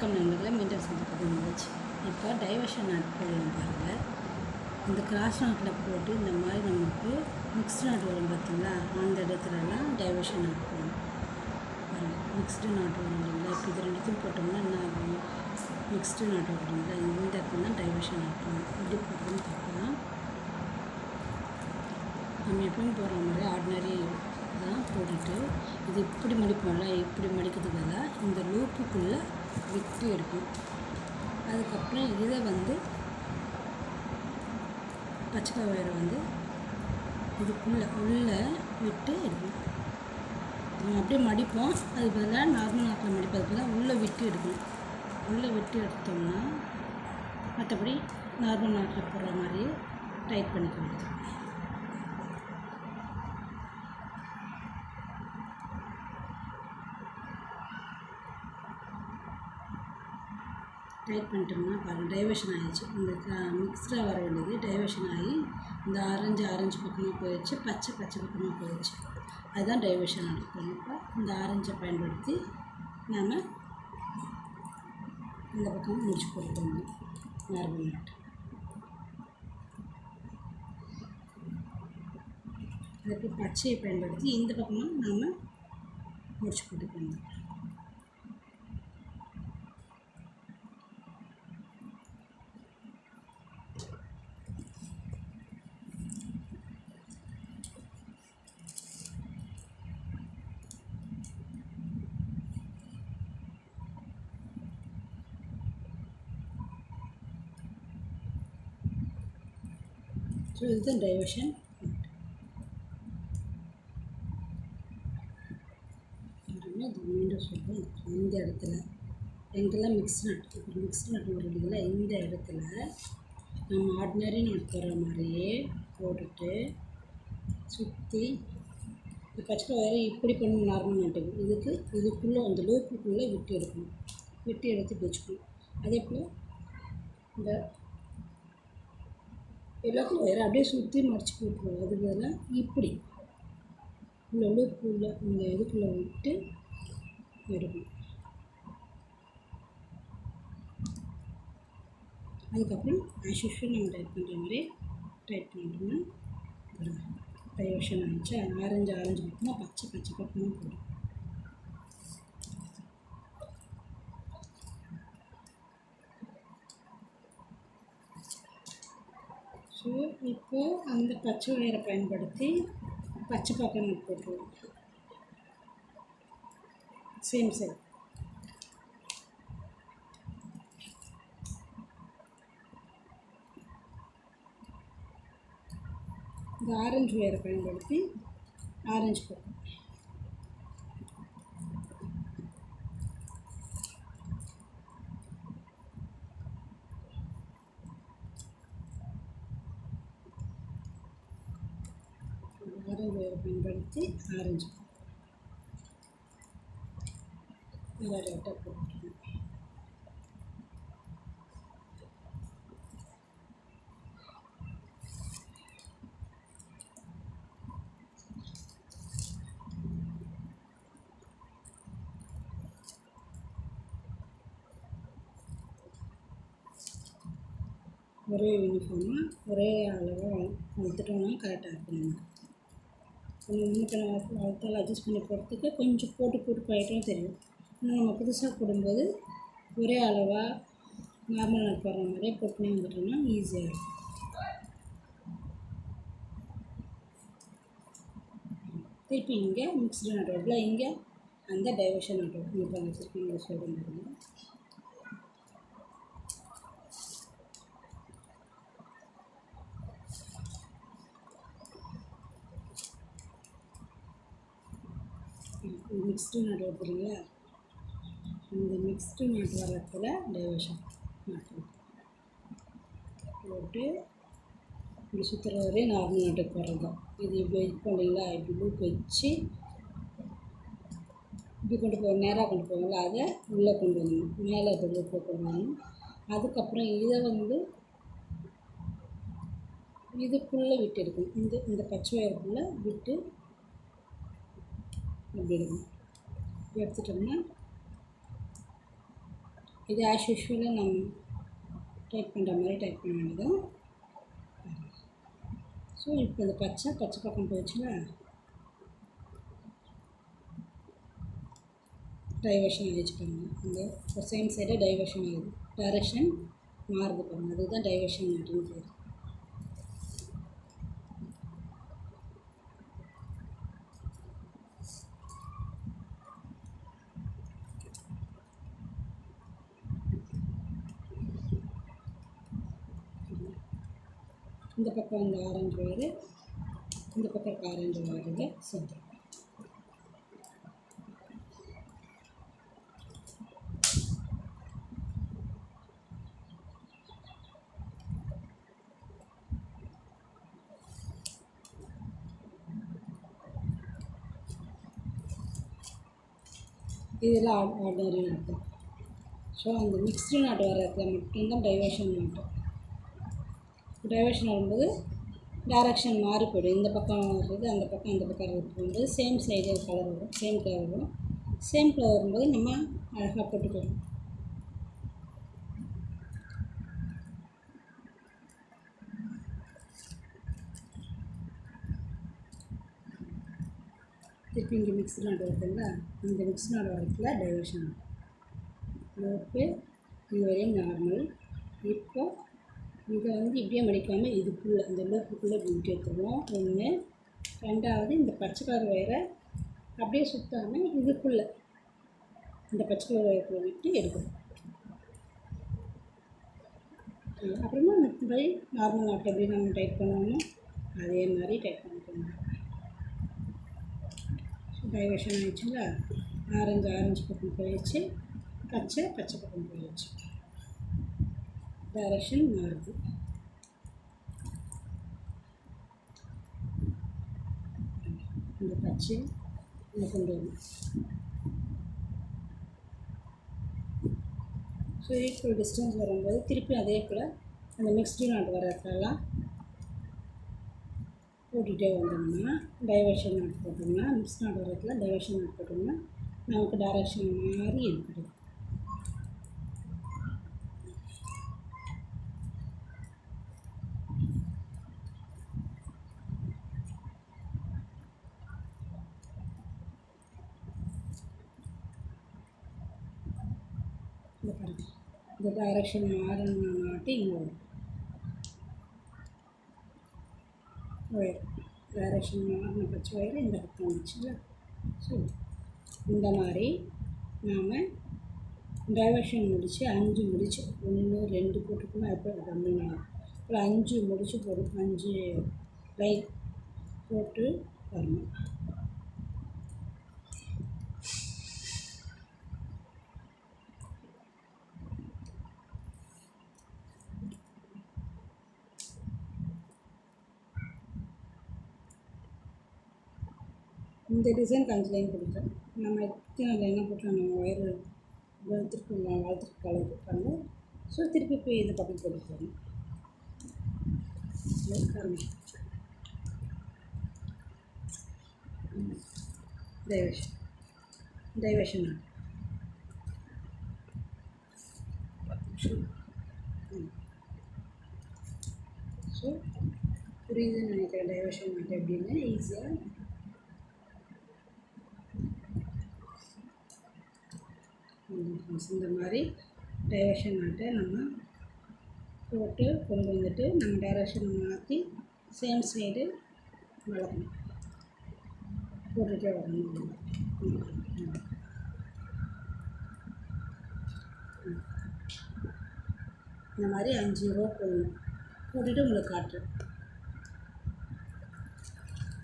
வணக்கம் நண்பர்களை மீண்டும் சந்திப்பது நிகழ்ச்சி இப்போ டைவர்ஷன் நாட் பாருங்கள் இந்த கிராஸ் நாட்டில் போட்டு இந்த மாதிரி நமக்கு மிக்ஸ்டு நாட் வரும் பார்த்தீங்களா? அந்த இடத்துலலாம் டைவர்ஷன் நாட் போடணும் மிக்ஸ்டு நாட் வரும் இல்லைங்களா? இப்போ இது ரெண்டுத்தையும் போட்டோம்னா என்ன ஆகும்? மிக்ஸ்டு நாட் வரும் இல்லைங்களா? இந்த இடத்துல தான் டைவர்ஷன் நாட் போடணும் எப்படி போடுறதுன்னு பார்க்கலாம். நம்ம எப்பவும் போடுற மாதிரி ஆர்டினரி தான் போட்டுட்டு இது இப்படி மடிப்போம்ல இப்படி மடிக்கிறதுக்கு பதிலாக இந்த லூப்புக்குள்ளே விட்டு எடுக்கணும் அதுக்கப்புறம் இதை வந்து பச்சை வயரை வந்து இதுக்குள்ளே உள்ளே விட்டு எடுக்கணும். நம்ம அப்படியே மடிப்போம். அது பதிலாக நார்மல் நாட்டில் மடிப்பது பதிலாக உள்ளே விட்டு எடுக்கணும். உள்ளே விட்டு எடுத்தோம்னா மற்றபடி நார்மல் நாட்டில் போடுற மாதிரியே டைட் பண்ணிக்க வேண்டியது. டைட் பண்ணிட்டோம்னா பாருங்கள் டைவர்ஷன் ஆகிடுச்சு இந்த மிக்ஸ்டாக வர வேண்டியது டைவர்ஷன் ஆகி இந்த ஆரஞ்சு ஆரஞ்சு பக்கமாக போயிடுச்சு பச்சை பச்சை பக்கமாக போயிடுச்சு. அதுதான் டைவர்ஷன் ஆகிருக்கும் இப்போ இந்த ஆரஞ்சை பயன்படுத்தி நாம் இந்த பக்கம் முடிச்சு போட்டுக்கோங்க. நார்மல் நாட்டு அதுக்கு பச்சையை பயன்படுத்தி இந்த பக்கமாக நாம் முடிச்சு போட்டுக்கோங்க ஸோ இதுதான் டைவர்ஷன் மீண்டும் சொல்கிறேன் இந்த இடத்துல எங்கெல்லாம் மிக்ஸ் நட் இப்போ மிக்ஸ் நட் வருதுல இந்த இடத்துல நம்ம ஆர்டினரி நட் போடுற மாதிரியே போட்டுட்டு சுற்றி இந்த பச்சை வேறு இப்படி பண்ணணும் நார்மல் நட்டுக்கு இதுக்கு இதுக்குள்ளே அந்த லூப்புக்குள்ளே விட்டு எடுக்கணும். விட்டு எடுத்து வச்சுக்கணும். அதே போல் இந்த எல்லாத்தையும் வேறு அப்படியே சுற்றி மடிச்சு போட்டுருவோம் அதுக்கு பதிலாக இப்படி உள்ள லூப்புக்குள்ளே இந்த இதுக்குள்ளே விட்டு எடுக்கணும் அதுக்கப்புறம் ஆஸ் யூஷுவல் நம்ம டைப் பண்ணுற மாதிரி டைப் பண்ணிட்டோம்னா டைவர்ஷன் ஆகிடுச்சு ஆரஞ்சு ஆரஞ்சு பக்கமாக பச்சை பச்சை பக்கமாக போடும் இப்போது அந்த பச்சை வயரை பயன்படுத்தி பச்சை பக்கம் போட்டுருவோம். சேம் சேம் இந்த ஆரஞ்சு வயரை பயன்படுத்தி ஆரஞ்சு பக்கம் ஆரஞ்சு பயன்படுத்தி ஆரஞ்சு நல்லா லைட்டாக போட்டுக்கணும். ஒரே யூனிஃபார்மாக ஒரே அளவாக வளர்த்துட்டோம்னா கரெக்டாக இருக்கும். கொஞ்சம் முன்னுக்கு வளர்த்தாலும் அட்ஜஸ்ட் பண்ணி போகிறதுக்கு கொஞ்சம் போட்டு போட்டு போயிட்டோம் தெரியும். ஆனால் நம்ம புதுசாக போடும்போது ஒரே அளவாக நார்மல் நாட் போடுற மாதிரியே போட்டுனே வந்துட்டோம்னா ஈஸியாக இருக்கும் திருப்பி இங்கே மிக்ஸ்டு நடுவில் இங்கே அந்த டைவர்ஷன் நாட் வரும் இப்போ வச்சுருக்கீங்க சொல்லுங்க மிக்ஸ்டு நாட் வருது இல்லையா இந்த மிக்ஸ்டு நாட் வரத்தில் டைவர்ஷன் போட்டு இப்படி சுற்றுற வரையும் நார்மல் நாட்டுக்கு போடுறது தான் இது இப்படி இது பண்ணிங்களா இப்படி லூப் வச்சு இப்படி கொண்டு போய் நேராக கொண்டு போவாங்களா? அதை உள்ளே கொண்டு வரணும். மேலே இருக்க லூப்பில் கொண்டு வரணும். அதுக்கப்புறம் இதை வந்து இதுக்குள்ளே விட்டு எடுக்கணும். இந்த இந்த பச்சை வயருக்குள்ளே விட்டு அப்படி எடுத்துட்டோம்னா இது ஆஸ் யூஷுவலாக நம்ம டைப் பண்ணுற மாதிரி டைப் பண்ண வேண்டியதான் ஸோ இப்போ இந்த பச்சை பச்சை பக்கம் போயிடுச்சுன்னா டைவர்ஷன் ஆகிடுச்சு பாருங்கள் இந்த சேம் சைடாக டைவர்ஷன் ஆகுது. டைரக்ஷன் மாறுது பாருங்கள் அதுதான் டைவர்ஷன் அப்படின்னு பேர் இந்த பக்கம் இந்த ஆரஞ்சு ஒயரு இந்த பக்கம் இருக்க ஆரஞ்சு ஒயரில் சேர்த்துருக்கோம் இதெல்லாம் ஆர்டினரி நாட்டு ஸோ அந்த மிக்ஸ்டு நாட்டு வர்றதுக்கு மட்டும்தான் டைவர்ஷன் நாட்டு டைவர்ஷன் வரும்போது டைரக்ஷன் மாறி போயிடும். இந்த பக்கம் வர்றது அந்த பக்கம் அந்த பக்கம் வரும்போது சேம் சைடு கலர் வரும். சேம் கலர் வரும். சேம் கலர் வரும்போது நம்ம அழகாக போட்டுக்கலாம். திருப்பி இங்கே மிக்ஸ் நாடு வருதுங்களா இந்த மிக்ஸ் நாடு வரத்துல டைவர்ஷன் இது வரையும் நார்மல் இப்போ இதை வந்து இப்படியே மடிக்காமல் இதுக்குள்ளே அந்த லூப்புக்குள்ளே இப்படி விட்டு எடுத்துருவோம். ஒன்று ரெண்டாவது இந்த பச்சை கலர் வயரை அப்படியே சுற்றாமல் இதுக்குள்ளே இந்த பச்சை கலர் வயருக்குள்ளே விட்டு எடுக்கணும். அப்புறமா மற்றபடி நார்மல் நாட்டு எப்படி நம்ம டைப் பண்ணுவோமோ அதே மாதிரி டைப் பண்ணிக்கணும் டைவர்ஷன் ஆயிடுச்சுங்களா? ஆரஞ்சு ஆரஞ்சு பக்கம் போயிடுச்சு. பச்சை பச்சை பக்கம் போயிடுச்சு. டைரக்ஷன் மாறுது. இந்த பச்சை இங்கே கொண்டு வரணும் ஸோ ஈக்குவல் டிஸ்டன்ஸ் வரும்போது திருப்பி அதே போல் அந்த மிக்ஸ்டு நாட் வர இடத்துலலாம் போட்டுகிட்டே வந்தோம்னா டைவர்ஷன் நாட் போட்டோம்னா மிக்ஸ் நாட் வர இடத்துல டைவர்ஷன் நாட் போட்டோம்னா நமக்கு டைரக்ஷன் மாறி இருக்குது. இந்த பாருங்க இந்த டைரக்ஷன் மாறினாட்டி இங்கே வரும். ஒயர் டைரக்ஷன் மாறின பச்சை ஒயர் இந்த பக்கம் வந்துச்சுல ஸோ இந்த மாதிரி நாம் டைவர்ஷன் முடித்து அஞ்சு முடிச்சு ஒன்று ரெண்டு போட்டுக்கணும் எப்போ பண்ணணும் அப்புறம் அஞ்சு முடிச்சு போடும் அஞ்சு லைட் போட்டு வரணும். இந்த டிசைன் அஞ்சு லைன் கொடுத்தேன். நம்ம எத்தனை லைனாக போட்டு நம்ம ஒயர் வளர்த்துருக்கு வளர்த்துருக்கு கலர் இருக்காங்க ஸோ திருப்பி போய் இந்த பக்கம் போட்டுக்கலாம். டைவர்ஷன் டைவர்ஷன் ஸோ புரியுதுன்னு நினைக்கிறேன். டைவர்ஷன் நாட்டு எப்படின்னா ஈஸியாக இந்த மாதிரி டைவர்ஷன் நாட்டை நம்ம போட்டு கொண்டு வந்துட்டு நம்ம டைரக்ஷனை மாற்றி சேம் சைடு வளர்க்கணும் போட்டுகிட்டே வரணும். இந்த மாதிரி அஞ்சு ரூபா போடணும். போட்டுட்டு உங்களுக்கு காட்டுறேன்.